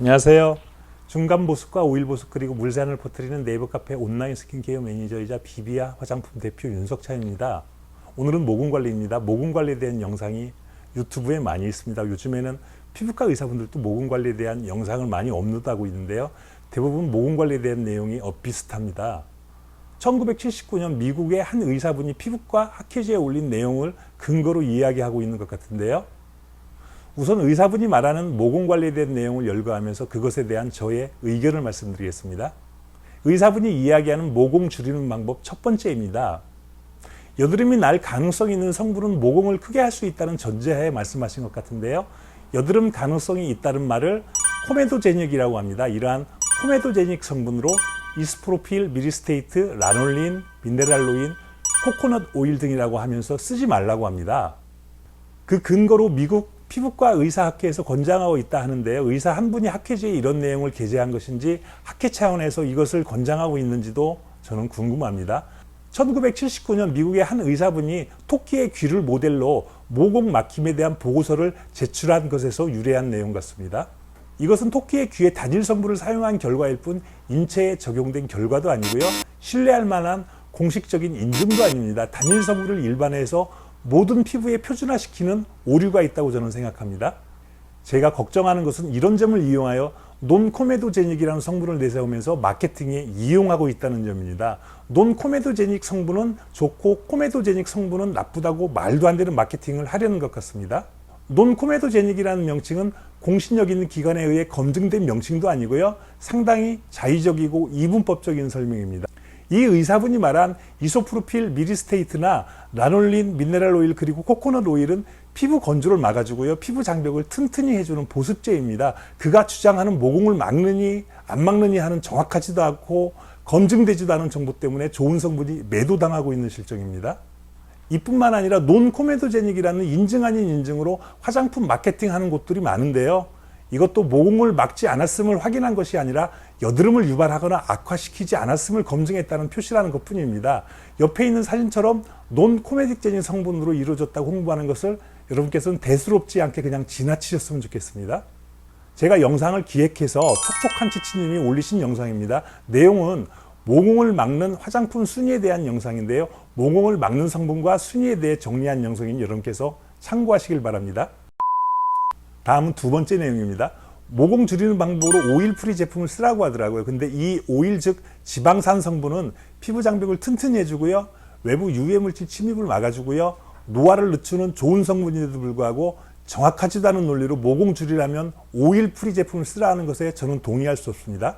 안녕하세요. 중간 보습과 오일 보습 그리고 물산을 퍼뜨리는 네이버 카페 온라인 스킨케어 매니저이자 비비아 화장품 대표 윤석찬입니다. 오늘은 모공 관리입니다. 모공 관리에 대한 영상이 유튜브에 많이 있습니다. 요즘에는 피부과 의사분들도 모공 관리에 대한 영상을 많이 업로드하고 있는데요. 대부분 모공 관리에 대한 내용이 엇비슷합니다. 1979년 미국의 한 의사분이 피부과 학회지에 올린 내용을 근거로 이야기하고 있는 것 같은데요. 우선 의사분이 말하는 모공 관리에 대한 내용을 열거하면서 그것에 대한 저의 의견을 말씀드리겠습니다. 의사분이 이야기하는 모공 줄이는 방법 첫 번째입니다. 여드름이 날 가능성이 있는 성분은 모공을 크게 할 수 있다는 전제하에 말씀하신 것 같은데요. 여드름 가능성이 있다는 말을 코메도제닉이라고 합니다. 이러한 코메도제닉 성분으로 이스프로필, 미리스테이트, 라놀린, 미네랄로인, 코코넛 오일 등이라고 하면서 쓰지 말라고 합니다. 그 근거로 미국 피부과 의사학회에서 권장하고 있다 하는데요. 의사 한 분이 학회지에 이런 내용을 게재한 것인지 학회 차원에서 이것을 권장하고 있는지도 저는 궁금합니다. 1979년 미국의 한 의사분이 토끼의 귀를 모델로 모공 막힘에 대한 보고서를 제출한 것에서 유래한 내용 같습니다. 이것은 토끼의 귀에 단일 성분을 사용한 결과일 뿐 인체에 적용된 결과도 아니고요. 신뢰할 만한 공식적인 인증도 아닙니다. 단일 성분을 일반화해서 모든 피부에 표준화시키는 오류가 있다고 저는 생각합니다. 제가 걱정하는 것은 이런 점을 이용하여 논코메도제닉이라는 성분을 내세우면서 마케팅에 이용하고 있다는 점입니다. 논코메도제닉 성분은 좋고 코메도제닉 성분은 나쁘다고 말도 안 되는 마케팅을 하려는 것 같습니다. 논코메도제닉이라는 명칭은 공신력 있는 기관에 의해 검증된 명칭도 아니고요. 상당히 자의적이고 이분법적인 설명입니다. 이 의사분이 말한 이소프로필 미리스테이트나 라놀린 미네랄 오일 그리고 코코넛 오일은 피부 건조를 막아주고요. 피부 장벽을 튼튼히 해주는 보습제입니다. 그가 주장하는 모공을 막느니 안 막느니 하는 정확하지도 않고 검증되지도 않은 정보 때문에 좋은 성분이 매도당하고 있는 실정입니다. 이뿐만 아니라 논코메도제닉이라는 인증 아닌 인증으로 화장품 마케팅하는 곳들이 많은데요. 이것도 모공을 막지 않았음을 확인한 것이 아니라 여드름을 유발하거나 악화시키지 않았음을 검증했다는 표시라는 것 뿐입니다. 옆에 있는 사진처럼 논 코메딕제닉 성분으로 이루어졌다고 홍보하는 것을 여러분께서는 대수롭지 않게 그냥 지나치셨으면 좋겠습니다. 제가 영상을 기획해서 촉촉한 치치님이 올리신 영상입니다. 내용은 모공을 막는 화장품 순위에 대한 영상인데요. 모공을 막는 성분과 순위에 대해 정리한 영상인 여러분께서 참고하시길 바랍니다. 다음은 두 번째 내용입니다. 모공 줄이는 방법으로 오일 프리 제품을 쓰라고 하더라고요. 근데 이 오일 즉 지방산 성분은 피부 장벽을 튼튼히 해주고요. 외부 유해 물질 침입을 막아주고요. 노화를 늦추는 좋은 성분인데도 불구하고 정확하지도 않은 논리로 모공 줄이려면 오일 프리 제품을 쓰라는 것에 저는 동의할 수 없습니다.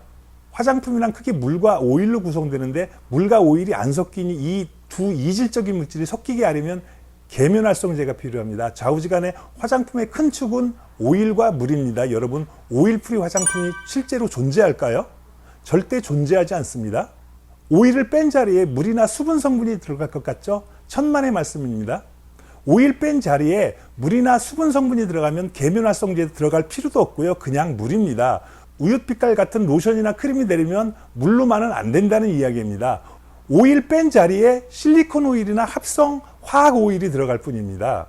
화장품이란 크게 물과 오일로 구성되는데 물과 오일이 안 섞이니 이 두 이질적인 물질이 섞이게 하려면 계면활성제가 필요합니다. 좌우지간의 화장품의 큰 축은 오일과 물입니다. 여러분, 오일 프리 화장품이 실제로 존재할까요? 절대 존재하지 않습니다. 오일을 뺀 자리에 물이나 수분 성분이 들어갈 것 같죠? 천만의 말씀입니다. 오일 뺀 자리에 물이나 수분 성분이 들어가면 계면활성제 들어갈 필요도 없고요. 그냥 물입니다. 우윳빛깔 같은 로션이나 크림이 내리면 물로만은 안 된다는 이야기입니다. 오일 뺀 자리에 실리콘 오일이나 합성 화학 오일이 들어갈 뿐입니다.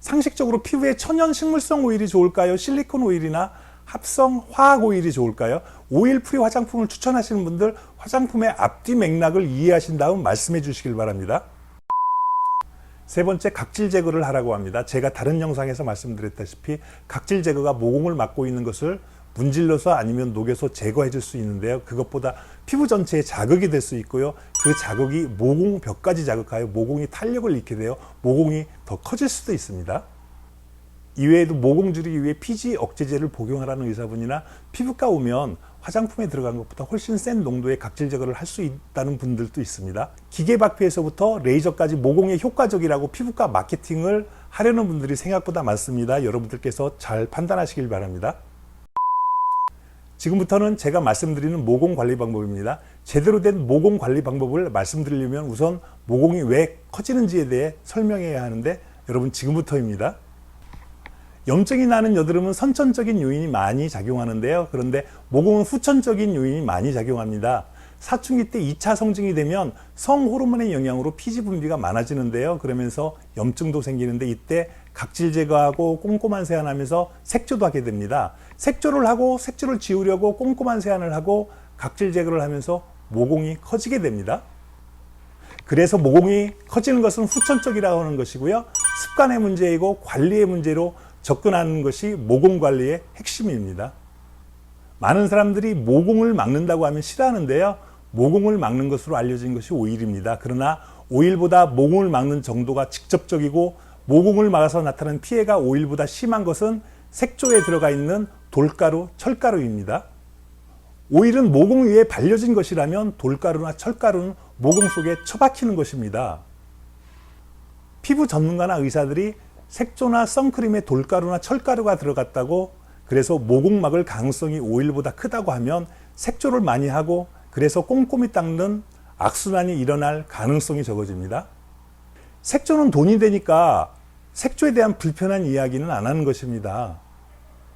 상식적으로 피부에 천연 식물성 오일이 좋을까요? 실리콘 오일이나 합성 화학 오일이 좋을까요? 오일 프리 화장품을 추천하시는 분들 화장품의 앞뒤 맥락을 이해하신 다음 말씀해 주시길 바랍니다. 세 번째 각질 제거를 하라고 합니다. 제가 다른 영상에서 말씀드렸다시피 각질 제거가 모공을 막고 있는 것을 문질러서 아니면 녹여서 제거해 줄 수 있는데요. 그것보다 피부 전체에 자극이 될 수 있고요. 그 자극이 모공벽까지 자극하여 모공이 탄력을 잃게 되어 모공이 더 커질 수도 있습니다. 이외에도 모공 줄이기 위해 피지 억제제를 복용하라는 의사분이나 피부과 오면 화장품에 들어간 것보다 훨씬 센 농도의 각질 제거를 할 수 있다는 분들도 있습니다. 기계 박피에서부터 레이저까지 모공에 효과적이라고 피부과 마케팅을 하려는 분들이 생각보다 많습니다. 여러분들께서 잘 판단하시길 바랍니다. 지금부터는 제가 말씀드리는 모공 관리 방법입니다. 제대로 된 모공 관리 방법을 말씀드리려면 우선 모공이 왜 커지는지에 대해 설명해야 하는데 여러분 지금부터입니다. 염증이 나는 여드름은 선천적인 요인이 많이 작용하는데요. 그런데 모공은 후천적인 요인이 많이 작용합니다. 사춘기 때 2차 성징이 되면 성호르몬의 영향으로 피지 분비가 많아지는데요. 그러면서 염증도 생기는데 이때 각질 제거하고 꼼꼼한 세안하면서 색조도 하게 됩니다. 색조를 하고 색조를 지우려고 꼼꼼한 세안을 하고 각질 제거를 하면서 모공이 커지게 됩니다. 그래서 모공이 커지는 것은 후천적이라고 하는 것이고요. 습관의 문제이고 관리의 문제로 접근하는 것이 모공 관리의 핵심입니다. 많은 사람들이 모공을 막는다고 하면 싫어하는데요. 모공을 막는 것으로 알려진 것이 오일입니다. 그러나 오일보다 모공을 막는 정도가 직접적이고 모공을 막아서 나타나는 피해가 오일보다 심한 것은 색조에 들어가 있는 돌가루, 철가루입니다. 오일은 모공 위에 발려진 것이라면 돌가루나 철가루는 모공 속에 처박히는 것입니다. 피부 전문가나 의사들이 색조나 선크림에 돌가루나 철가루가 들어갔다고 그래서 모공 막을 가능성이 오일보다 크다고 하면 색조를 많이 하고 그래서 꼼꼼히 닦는 악순환이 일어날 가능성이 적어집니다. 색조는 돈이 되니까 색조에 대한 불편한 이야기는 안 하는 것입니다.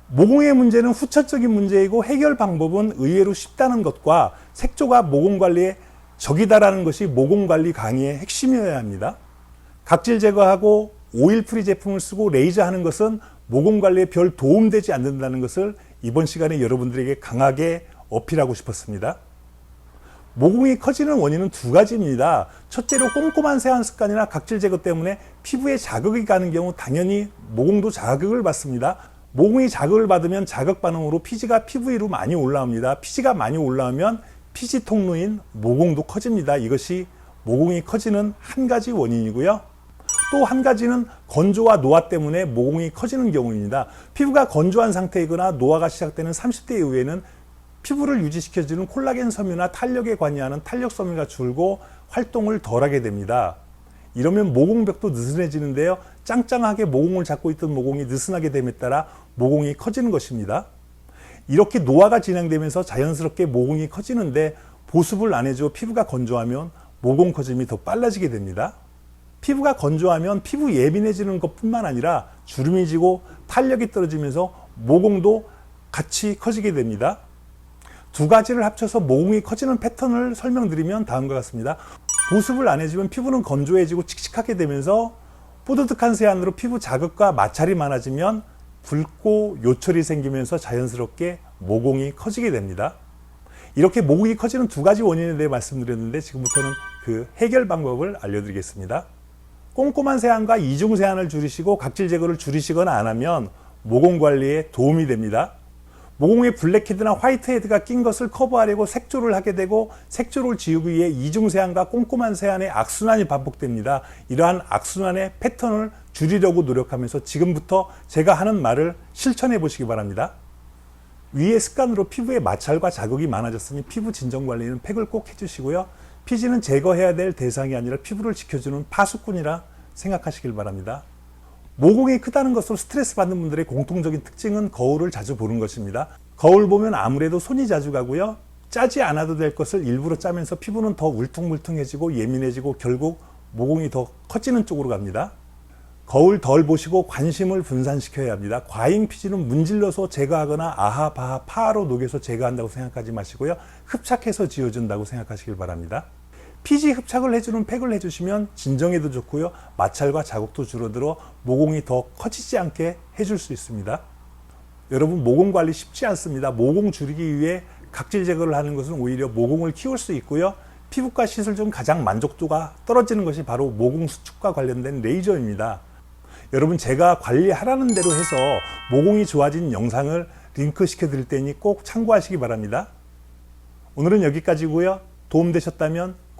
모공의 문제는 후천적인 문제이고 해결 방법은 의외로 쉽다는 것과 색조가 모공 관리의 적이다라는 것이 모공 관리 강의의 핵심이어야 합니다. 각질 제거하고 오일 프리 제품을 쓰고 레이저 하는 것은 모공 관리에 별 도움되지 않는다는 것을 이번 시간에 여러분들에게 강하게 어필하고 싶었습니다. 모공이 커지는 원인은 두 가지입니다. 첫째로 꼼꼼한 세안 습관이나 각질 제거 때문에 피부에 자극이 가는 경우 당연히 모공도 자극을 받습니다. 모공이 자극을 받으면 자극 반응으로 피지가 피부 위로 많이 올라옵니다. 피지가 많이 올라오면 피지 통로인 모공도 커집니다. 이것이 모공이 커지는 한 가지 원인이고요. 또 한 가지는 건조와 노화 때문에 모공이 커지는 경우입니다. 피부가 건조한 상태이거나 노화가 시작되는 30대 이후에는 피부를 유지시켜주는 콜라겐 섬유나 탄력에 관여하는 탄력 섬유가 줄고 활동을 덜하게 됩니다. 이러면 모공벽도 느슨해지는데요. 짱짱하게 모공을 잡고 있던 모공이 느슨하게 됨에 따라 모공이 커지는 것입니다. 이렇게 노화가 진행되면서 자연스럽게 모공이 커지는데 보습을 안 해줘 피부가 건조하면 모공 커짐이 더 빨라지게 됩니다. 피부가 건조하면 피부 예민해지는 것뿐만 아니라 주름이 지고 탄력이 떨어지면서 모공도 같이 커지게 됩니다. 두 가지를 합쳐서 모공이 커지는 패턴을 설명드리면 다음과 같습니다. 보습을 안 해주면 피부는 건조해지고 칙칙하게 되면서 뽀드득한 세안으로 피부 자극과 마찰이 많아지면 붉고 요철이 생기면서 자연스럽게 모공이 커지게 됩니다. 이렇게 모공이 커지는 두 가지 원인에 대해 말씀드렸는데 지금부터는 그 해결 방법을 알려드리겠습니다. 꼼꼼한 세안과 이중 세안을 줄이시고 각질 제거를 줄이시거나 안 하면 모공 관리에 도움이 됩니다. 모공에 블랙헤드나 화이트헤드가 낀 것을 커버하려고 색조를 하게 되고 색조를 지우기 위해 이중 세안과 꼼꼼한 세안의 악순환이 반복됩니다. 이러한 악순환의 패턴을 줄이려고 노력하면서 지금부터 제가 하는 말을 실천해 보시기 바랍니다. 위의 습관으로 피부에 마찰과 자극이 많아졌으니 피부 진정 관리는 팩을 꼭 해주시고요. 피지는 제거해야 될 대상이 아니라 피부를 지켜주는 파수꾼이라 생각하시길 바랍니다. 모공이 크다는 것으로 스트레스 받는 분들의 공통적인 특징은 거울을 자주 보는 것입니다. 거울 보면 아무래도 손이 자주 가고요. 짜지 않아도 될 것을 일부러 짜면서 피부는 더 울퉁불퉁해지고 예민해지고 결국 모공이 더 커지는 쪽으로 갑니다. 거울 덜 보시고 관심을 분산시켜야 합니다. 과잉 피지는 문질러서 제거하거나 아하, 바하, 파로 녹여서 제거한다고 생각하지 마시고요. 흡착해서 지워준다고 생각하시길 바랍니다. 피지 흡착을 해주는 팩을 해주시면 진정에도 좋고요. 마찰과 자국도 줄어들어 모공이 더 커지지 않게 해줄 수 있습니다. 여러분 모공 관리 쉽지 않습니다. 모공 줄이기 위해 각질 제거를 하는 것은 오히려 모공을 키울 수 있고요. 피부과 시술 중 가장 만족도가 떨어지는 것이 바로 모공 수축과 관련된 레이저입니다. 여러분 제가 관리하라는 대로 해서 모공이 좋아진 영상을 링크 시켜 드릴 테니 꼭 참고하시기 바랍니다. 오늘은 여기까지고요. 도움되셨다면